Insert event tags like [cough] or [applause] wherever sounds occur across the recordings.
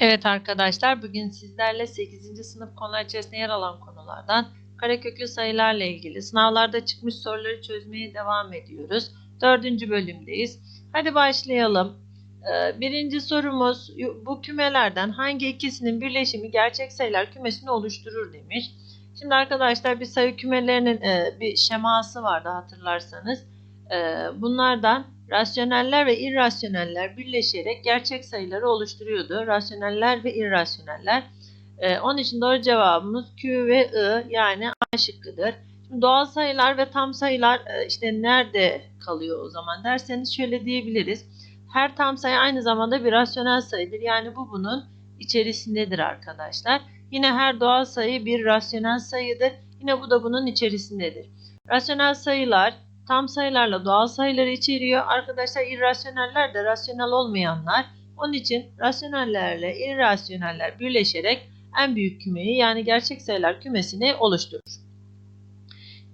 Evet arkadaşlar bugün sizlerle 8. sınıf konular içerisinde yer alan konulardan kareköklü sayılarla ilgili sınavlarda çıkmış soruları çözmeye devam ediyoruz. Dördüncü bölümdeyiz. Hadi başlayalım. Ee, Birinci sorumuz bu kümelerden hangi ikisinin birleşimi gerçek sayılar kümesini oluşturur demiş. Şimdi arkadaşlar bir sayı kümelerinin e, bir şeması vardı hatırlarsanız. Ee, Bunlardan Rasyoneller ve irrasyoneller birleşerek gerçek sayıları oluşturuyordu. Rasyoneller ve irrasyoneller. Ee, onun için doğru cevabımız Q ve I yani A şıkkıdır. Şimdi doğal sayılar ve tam sayılar e, işte nerede kalıyor o zaman derseniz şöyle diyebiliriz. Her tam sayı aynı zamanda bir rasyonel sayıdır. Yani bu bunun içerisindedir arkadaşlar. Yine her doğal sayı bir rasyonel sayıdır. Yine bu da bunun içerisindedir. Rasyonel sayılar tam sayılarla doğal sayıları içeriyor. Arkadaşlar irrasyoneller de rasyonel olmayanlar. Onun için rasyonellerle irrasyoneller birleşerek en büyük kümeyi yani gerçek sayılar kümesini oluşturur.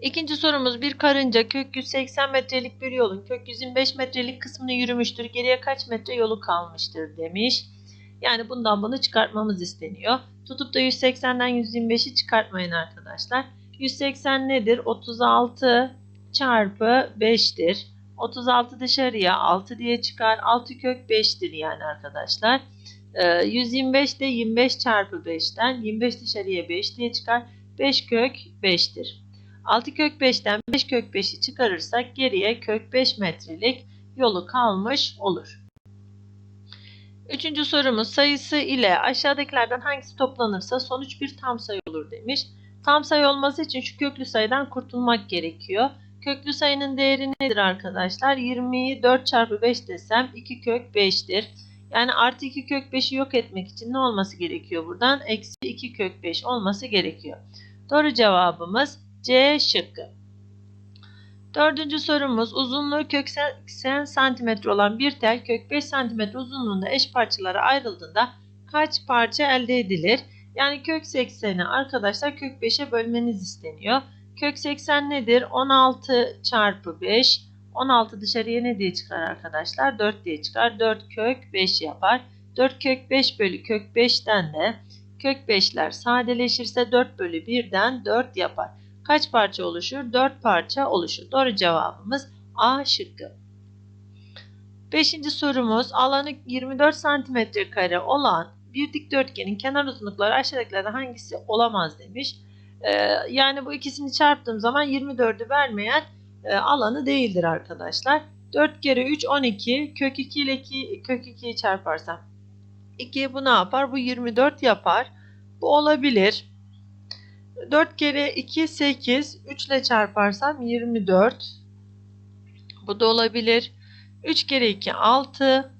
İkinci sorumuz bir karınca kök 180 metrelik bir yolun kök 125 metrelik kısmını yürümüştür. Geriye kaç metre yolu kalmıştır demiş. Yani bundan bunu çıkartmamız isteniyor. Tutup da 180'den 125'i çıkartmayın arkadaşlar. 180 nedir? 36 çarpı 5'tir. 36 dışarıya 6 diye çıkar. 6 kök 5'tir yani arkadaşlar. Ee, 125 de 25 çarpı 5'ten 25 dışarıya 5 diye çıkar. 5 kök 5'tir. 6 kök 5'ten 5 kök 5'i çıkarırsak geriye kök 5 metrelik yolu kalmış olur. Üçüncü sorumuz sayısı ile aşağıdakilerden hangisi toplanırsa sonuç bir tam sayı olur demiş. Tam sayı olması için şu köklü sayıdan kurtulmak gerekiyor. Köklü sayının değeri nedir arkadaşlar? 20'yi 4 çarpı 5 desem 2 kök 5'tir. Yani artı 2 kök 5'i yok etmek için ne olması gerekiyor buradan? Eksi 2 kök 5 olması gerekiyor. Doğru cevabımız C şıkkı. Dördüncü sorumuz uzunluğu kök 80 cm olan bir tel kök 5 cm uzunluğunda eş parçalara ayrıldığında kaç parça elde edilir? Yani kök 80'i arkadaşlar kök 5'e bölmeniz isteniyor. Kök 80 nedir? 16 çarpı 5. 16 dışarıya ne diye çıkar arkadaşlar? 4 diye çıkar. 4 kök 5 yapar. 4 kök 5 bölü kök 5'ten de kök 5'ler sadeleşirse 4 bölü 1'den 4 yapar. Kaç parça oluşur? 4 parça oluşur. Doğru cevabımız A şıkkı. Beşinci sorumuz alanı 24 cm kare olan bir dikdörtgenin kenar uzunlukları aşağıdakilerden hangisi olamaz demiş. Ee, yani bu ikisini çarptığım zaman 24'ü vermeyen e, alanı değildir arkadaşlar. 4 kere 3 12 kök 2 ile 2 kök 2'yi çarparsam 2 bu ne yapar? Bu 24 yapar. Bu olabilir. 4 kere 2 8 3 ile çarparsam 24. Bu da olabilir. 3 kere 2 6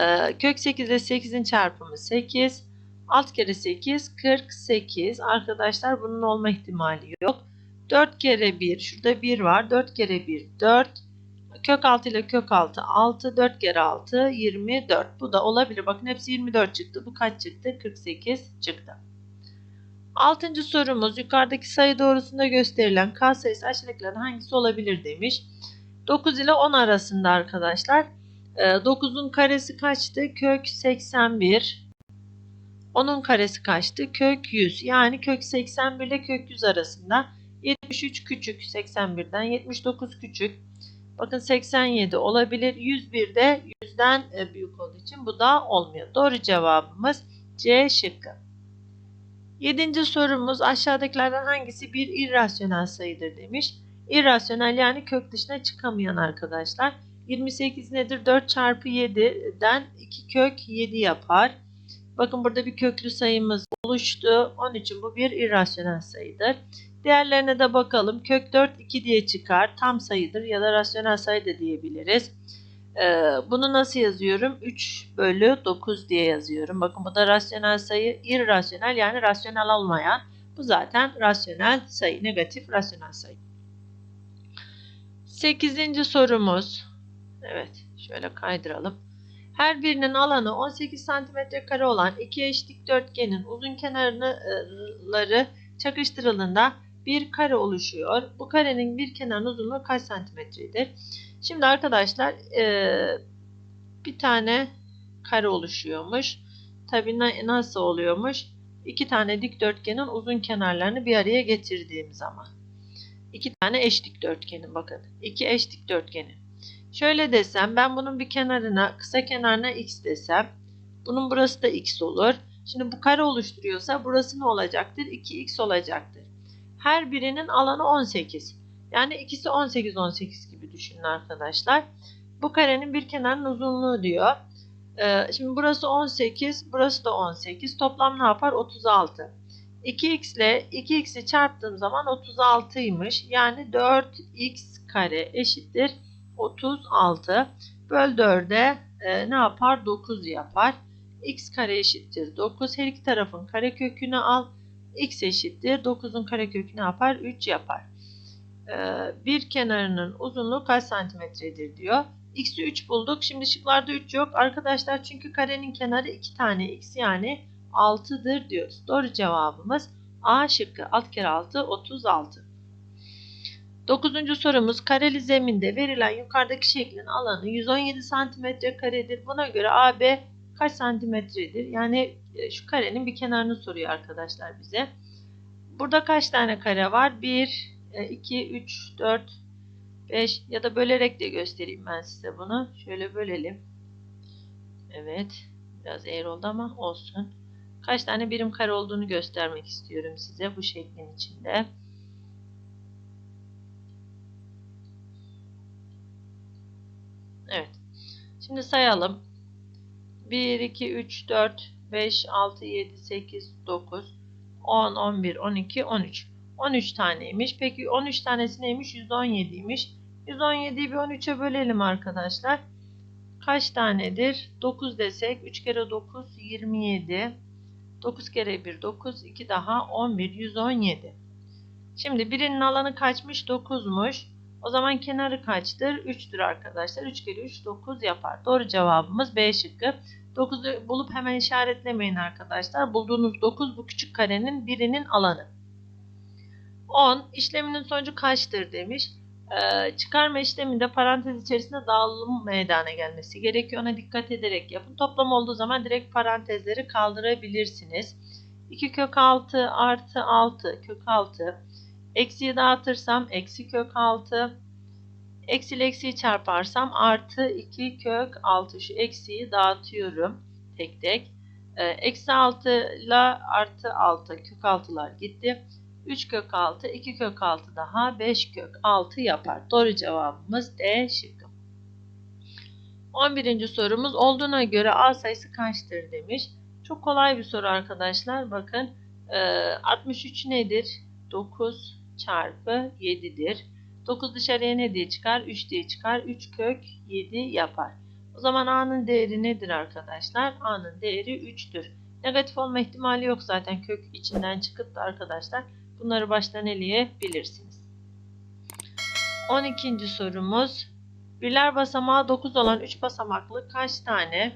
ee, kök 8 ile 8'in çarpımı 8. 6 kere 8 48. Arkadaşlar bunun olma ihtimali yok. 4 kere 1 şurada 1 var. 4 kere 1 4. Kök 6 ile kök 6 6. 4 kere 6 24. Bu da olabilir. Bakın hepsi 24 çıktı. Bu kaç çıktı? 48 çıktı. Altıncı sorumuz yukarıdaki sayı doğrusunda gösterilen k sayısı aşağıdakilerden hangisi olabilir demiş. 9 ile 10 arasında arkadaşlar. 9'un karesi kaçtı? Kök 81. 10'un karesi kaçtı? Kök 100. Yani kök 81 ile kök 100 arasında. 73 küçük 81'den. 79 küçük. Bakın 87 olabilir. 101 de 100'den büyük olduğu için bu da olmuyor. Doğru cevabımız C şıkkı. Yedinci sorumuz aşağıdakilerden hangisi bir irrasyonel sayıdır demiş. İrrasyonel yani kök dışına çıkamayan arkadaşlar. 28 nedir? 4 çarpı 7'den 2 kök 7 yapar. Bakın burada bir köklü sayımız oluştu. Onun için bu bir irrasyonel sayıdır. Diğerlerine de bakalım. Kök 4 2 diye çıkar. Tam sayıdır ya da rasyonel sayı da diyebiliriz. Ee, bunu nasıl yazıyorum? 3 bölü 9 diye yazıyorum. Bakın bu da rasyonel sayı. irrasyonel yani rasyonel olmayan. Bu zaten rasyonel sayı. Negatif rasyonel sayı. 8. sorumuz. Evet şöyle kaydıralım. Her birinin alanı 18 cm kare olan iki eş dikdörtgenin uzun kenarları çakıştırıldığında bir kare oluşuyor. Bu karenin bir kenarın uzunluğu kaç santimetredir? Şimdi arkadaşlar bir tane kare oluşuyormuş. Tabii na- nasıl oluyormuş? İki tane dikdörtgenin uzun kenarlarını bir araya getirdiğim zaman. İki tane eş dikdörtgenin bakın. İki eş dikdörtgenin. Şöyle desem ben bunun bir kenarına kısa kenarına x desem bunun burası da x olur. Şimdi bu kare oluşturuyorsa burası ne olacaktır? 2x olacaktır. Her birinin alanı 18. Yani ikisi 18 18 gibi düşünün arkadaşlar. Bu karenin bir kenarının uzunluğu diyor. Ee, şimdi burası 18, burası da 18. Toplam ne yapar? 36. 2x ile 2x'i çarptığım zaman 36'ymış. Yani 4x kare eşittir 36. Böl 4'e e, ne yapar? 9 yapar. x kare eşittir 9. Her iki tarafın karekökünü al. x eşittir 9'un karekökü ne yapar? 3 yapar. Ee, bir kenarının uzunluğu kaç santimetredir diyor. X'i 3 bulduk. Şimdi şıklarda 3 yok. Arkadaşlar çünkü karenin kenarı 2 tane x yani 6'dır diyoruz. Doğru cevabımız A şıkkı. Alt kere 6 36. Dokuzuncu sorumuz kareli zeminde verilen yukarıdaki şeklin alanı 117 santimetre karedir. Buna göre AB kaç santimetredir? Yani e, şu karenin bir kenarını soruyor arkadaşlar bize. Burada kaç tane kare var? 1, 2, 3, 4, 5 ya da bölerek de göstereyim ben size bunu. Şöyle bölelim. Evet. Biraz eğri oldu ama olsun. Kaç tane birim kare olduğunu göstermek istiyorum size bu şeklin içinde. Evet. Şimdi sayalım. 1, 2, 3, 4, 5, 6, 7, 8, 9, 10, 11, 12, 13. 13 taneymiş. Peki 13 tanesi neymiş? 117'ymiş. 117'yi bir 13'e bölelim arkadaşlar. Kaç tanedir? 9 desek 3 kere 9 27. 9 kere 1 9 2 daha 11 117. Şimdi birinin alanı kaçmış? 9'muş. O zaman kenarı kaçtır? 3'tür arkadaşlar. 3 kere 3 9 yapar. Doğru cevabımız B şıkkı. 9'u bulup hemen işaretlemeyin arkadaşlar. Bulduğunuz 9 bu küçük karenin birinin alanı. 10 işleminin sonucu kaçtır demiş. Ee, çıkarma işleminde parantez içerisinde dağılım meydana gelmesi gerekiyor. Ona dikkat ederek yapın. Toplam olduğu zaman direkt parantezleri kaldırabilirsiniz. 2 kök 6 artı 6 kök 6. Eksiyi dağıtırsam eksi kök 6. Eksi ile eksiyi çarparsam artı 2 kök 6. Şu eksiyi dağıtıyorum tek tek. Ee, eksi 6 ile artı 6 kök 6'lar gitti. 3 kök 6, 2 kök 6 daha 5 kök 6 yapar. Doğru cevabımız D şıkkı. 11. sorumuz olduğuna göre A sayısı kaçtır demiş. Çok kolay bir soru arkadaşlar. Bakın 63 nedir? 9 çarpı 7'dir. 9 dışarıya ne diye çıkar? 3 diye çıkar. 3 kök 7 yapar. O zaman A'nın değeri nedir arkadaşlar? A'nın değeri 3'tür. Negatif olma ihtimali yok zaten kök içinden çıkıp da arkadaşlar. Bunları baştan eleyebilirsiniz. 12. sorumuz. Birler basamağı 9 olan 3 basamaklı kaç tane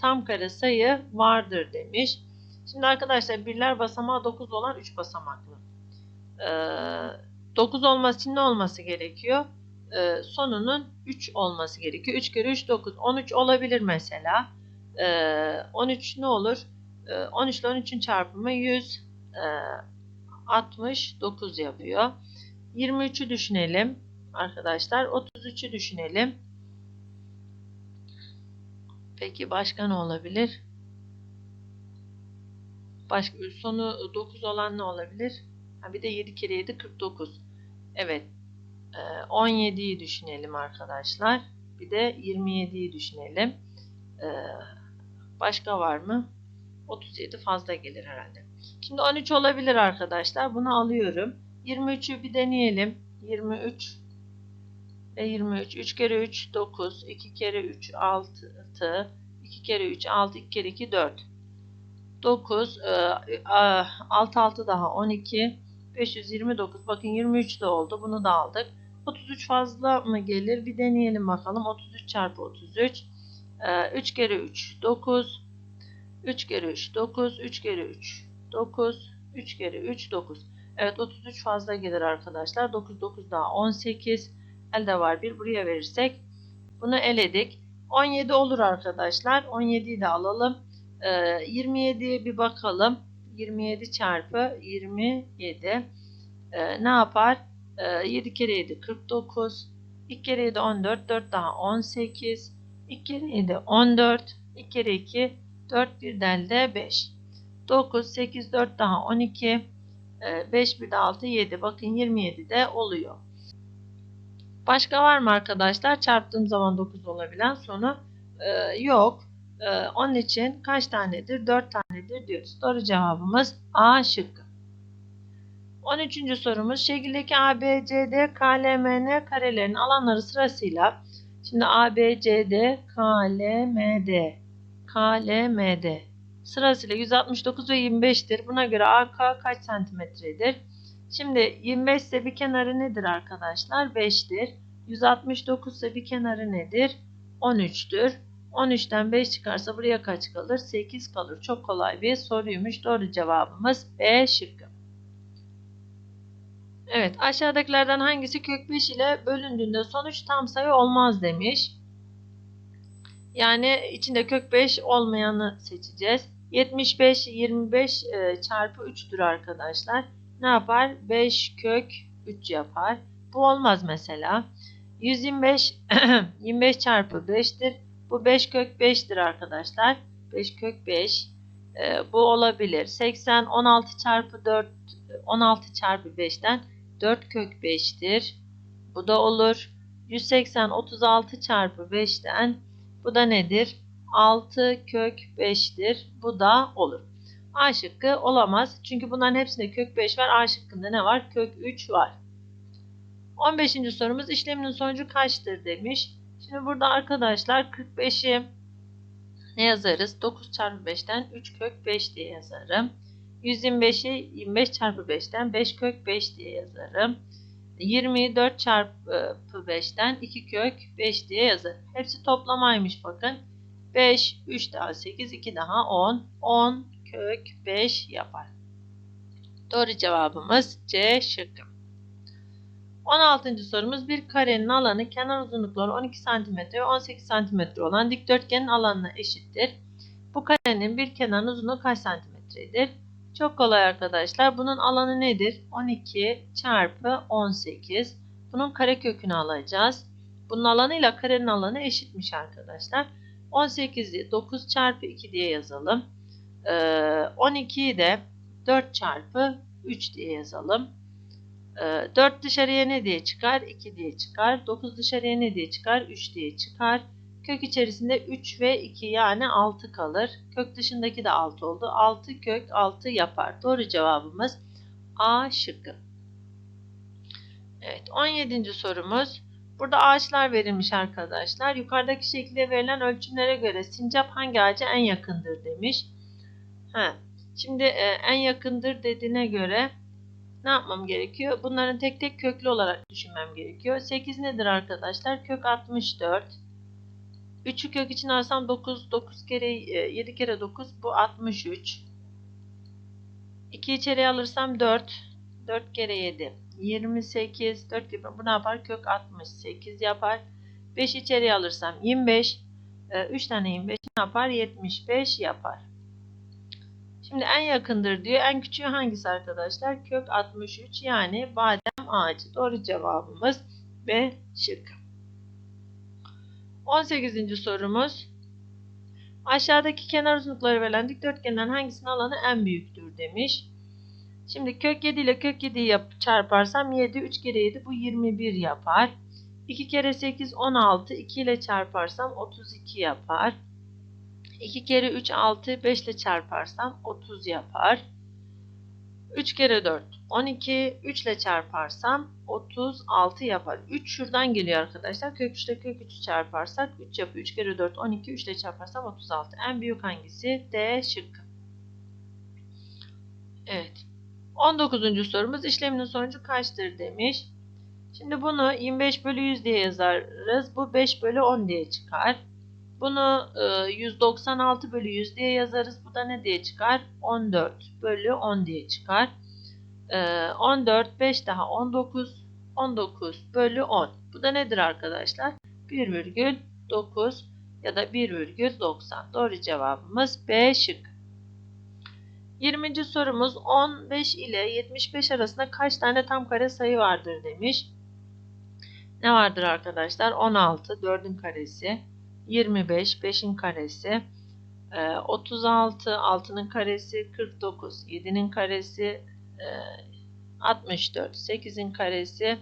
tam kare sayı vardır demiş. Şimdi arkadaşlar birler basamağı 9 olan 3 basamaklı. Ee, 9 olması için ne olması gerekiyor? Ee, sonunun 3 olması gerekiyor. 3 kere 3 9. 13 olabilir mesela. Ee, 13 ne olur? Ee, 13 ile 13'ün çarpımı 100. Ee, 69 yapıyor. 23'ü düşünelim arkadaşlar. 33'ü düşünelim. Peki başka ne olabilir? Başka sonu 9 olan ne olabilir? Ha, bir de 7 kere 7 49. Evet. 17'yi düşünelim arkadaşlar. Bir de 27'yi düşünelim. Başka var mı? 37 fazla gelir herhalde. Şimdi 13 olabilir arkadaşlar. Bunu alıyorum. 23'ü bir deneyelim. 23 ve 23. 3 kere 3 9. 2 kere 3 6. 2 kere 3 6. 2 kere 2 4. 9. 6 6 daha 12. 529. Bakın 23 de oldu. Bunu da aldık. 33 fazla mı gelir? Bir deneyelim bakalım. 33 çarpı 33. 3 kere 3 9. 3 kere 3 9. 3 kere 3 9. 3 kere 3 9. Evet 33 fazla gelir arkadaşlar. 9 9 daha 18. Elde var 1. Buraya verirsek bunu eledik. 17 olur arkadaşlar. 17'yi de alalım. Ee, 27'ye bir bakalım. 27 çarpı 27 ee, ne yapar? Ee, 7 kere 7 49. 2 kere 7 14. 4 daha 18. 2 kere 7 14. 2 kere 2 4 bir de 5. 9 8 4 daha 12. 5 bir de 6 7. Bakın 27 de oluyor. Başka var mı arkadaşlar? Çarptığım zaman 9 olabilen sonu e, yok. E, onun için kaç tanedir? 4 tanedir diyoruz. Doğru cevabımız A şıkkı. 13. sorumuz şekildeki ABCD KLMN karelerinin alanları sırasıyla şimdi ABCD KLMD KLMD sırasıyla 169 ve 25'tir. Buna göre AK kaç santimetredir? Şimdi 25 ise bir kenarı nedir arkadaşlar? 5'tir. 169 ise bir kenarı nedir? 13'tür. 13'ten 5 çıkarsa buraya kaç kalır? 8 kalır. Çok kolay bir soruymuş. Doğru cevabımız B şıkkı. Evet aşağıdakilerden hangisi kök 5 ile bölündüğünde sonuç tam sayı olmaz demiş. Yani içinde kök 5 olmayanı seçeceğiz. 75 25 e, çarpı 3'tür arkadaşlar. Ne yapar? 5 kök 3 yapar. Bu olmaz mesela. 125 25 [clears throat] çarpı 5'tir. Bu 5 kök 5'tir arkadaşlar. 5 kök 5. E, bu olabilir. 80 16 çarpı 4 16 çarpı 5'ten 4 kök 5'tir. Bu da olur. 180 36 çarpı 5'ten bu da nedir? 6 kök 5'tir. Bu da olur. A şıkkı olamaz. Çünkü bunların hepsinde kök 5 var. A şıkkında ne var? Kök 3 var. 15. sorumuz işleminin sonucu kaçtır demiş. Şimdi burada arkadaşlar 45'i ne yazarız? 9 çarpı 5'ten 3 kök 5 diye yazarım. 125'i 25 çarpı 5'ten 5 kök 5 diye yazarım. 24 çarpı 5'ten 2 kök 5 diye yazarım. Hepsi toplamaymış bakın. 5, 3 daha 8, 2 daha 10. 10 kök 5 yapar. Doğru cevabımız C şıkkı. 16. sorumuz bir karenin alanı kenar uzunlukları 12 cm ve 18 cm olan dikdörtgenin alanına eşittir. Bu karenin bir kenarın uzunluğu kaç santimetredir? Çok kolay arkadaşlar. Bunun alanı nedir? 12 çarpı 18. Bunun karekökünü alacağız. Bunun alanıyla karenin alanı eşitmiş arkadaşlar. 18'i 9 çarpı 2 diye yazalım. 12'yi de 4 çarpı 3 diye yazalım. 4 dışarıya ne diye çıkar? 2 diye çıkar. 9 dışarıya ne diye çıkar? 3 diye çıkar. Kök içerisinde 3 ve 2 yani 6 kalır. Kök dışındaki de 6 oldu. 6 kök 6 yapar. Doğru cevabımız A şıkkı. Evet 17. sorumuz. Burada ağaçlar verilmiş arkadaşlar. Yukarıdaki şekilde verilen ölçümlere göre sincap hangi ağaca en yakındır demiş. Ha, şimdi e, en yakındır dediğine göre ne yapmam gerekiyor? Bunların tek tek köklü olarak düşünmem gerekiyor. 8 nedir arkadaşlar? Kök 64. 3'ü kök için alsam 9. 9 kere 7 kere 9 bu 63. 2 içeriye alırsam 4. 4 kere 7. 28. 4 gibi bu ne yapar? Kök 68 yapar. 5 içeriye alırsam 25. 3 tane 25 ne yapar? 75 yapar. Şimdi en yakındır diyor. En küçüğü hangisi arkadaşlar? Kök 63 yani badem ağacı. Doğru cevabımız B şıkkı. 18. sorumuz. Aşağıdaki kenar uzunlukları verilen dikdörtgenden hangisinin alanı en büyüktür demiş. Şimdi kök 7 ile kök 7'yi yap, çarparsam 7, 3 kere 7 bu 21 yapar. 2 kere 8 16, 2 ile çarparsam 32 yapar. 2 kere 3 6, 5 ile çarparsam 30 yapar. 3 kere 4 12, 3 ile çarparsam 36 yapar. 3 şuradan geliyor arkadaşlar. Kök 3 ile kök 3'ü çarparsak 3 yapıyor. 3 kere 4 12, 3 ile çarparsam 36. En büyük hangisi? D şıkkı. Evet. 19. sorumuz işleminin sonucu kaçtır demiş. Şimdi bunu 25 bölü 100 diye yazarız. Bu 5 bölü 10 diye çıkar. Bunu 196 bölü 100 diye yazarız. Bu da ne diye çıkar? 14 bölü 10 diye çıkar. 14, 5 daha 19, 19 bölü 10. Bu da nedir arkadaşlar? 1,9. ya da 1,90. Doğru cevabımız B şık. 20. sorumuz 15 ile 75 arasında kaç tane tam kare sayı vardır demiş. Ne vardır arkadaşlar? 16 4'ün karesi, 25 5'in karesi, e, 36 6'nın karesi, 49 7'nin karesi, e, 64 8'in karesi.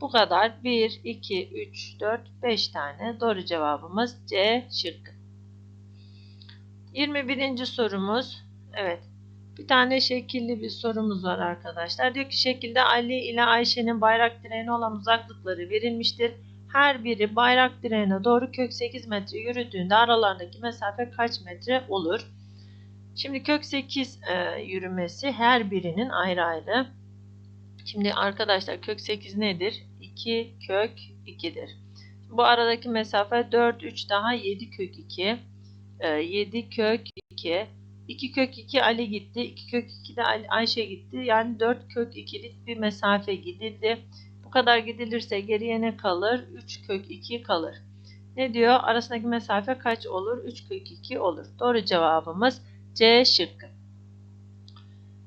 Bu kadar. 1 2 3 4 5 tane. Doğru cevabımız C şıkkı. 21. sorumuz. Evet. Bir tane şekilli bir sorumuz var arkadaşlar. Diyor ki şekilde Ali ile Ayşe'nin bayrak direğine olan uzaklıkları verilmiştir. Her biri bayrak direğine doğru kök 8 metre yürüdüğünde aralarındaki mesafe kaç metre olur? Şimdi kök 8 e, yürümesi her birinin ayrı ayrı. Şimdi arkadaşlar kök 8 nedir? 2 kök 2'dir. Bu aradaki mesafe 4 3 daha 7 kök 2. E, 7 kök 2. 2 kök 2 Ali gitti. 2 kök 2 de Ayşe gitti. Yani 4 kök 2'lik bir mesafe gidildi. Bu kadar gidilirse geriye ne kalır? 3 kök 2 kalır. Ne diyor? Arasındaki mesafe kaç olur? 3 kök 2 olur. Doğru cevabımız C şıkkı.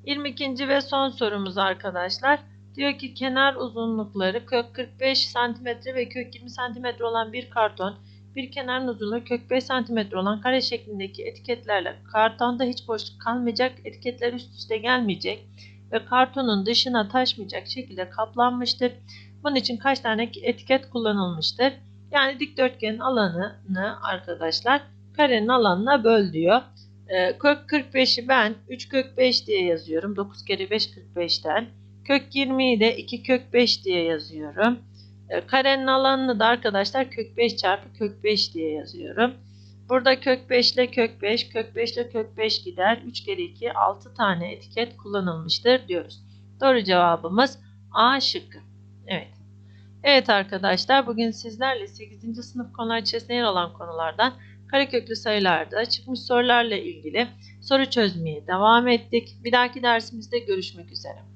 22. ve son sorumuz arkadaşlar. Diyor ki kenar uzunlukları kök 45 cm ve kök 20 cm olan bir karton bir kenarın uzunluğu kök 5 cm olan kare şeklindeki etiketlerle kartonda hiç boşluk kalmayacak, etiketler üst üste gelmeyecek ve kartonun dışına taşmayacak şekilde kaplanmıştır. Bunun için kaç tane etiket kullanılmıştır? Yani dikdörtgenin alanını arkadaşlar karenin alanına böl diyor. Ee, kök 45'i ben 3 kök 5 diye yazıyorum. 9 kere 5 45'ten. Kök 20'yi de 2 kök 5 diye yazıyorum. E, Karenin alanını da arkadaşlar kök 5 çarpı kök 5 diye yazıyorum. Burada kök 5 ile kök 5, kök 5 ile kök 5 gider. 3 kere 2, 6 tane etiket kullanılmıştır diyoruz. Doğru cevabımız A şıkkı. Evet. Evet arkadaşlar bugün sizlerle 8. sınıf konular içerisinde yer alan konulardan kareköklü sayılarda çıkmış sorularla ilgili soru çözmeye devam ettik. Bir dahaki dersimizde görüşmek üzere.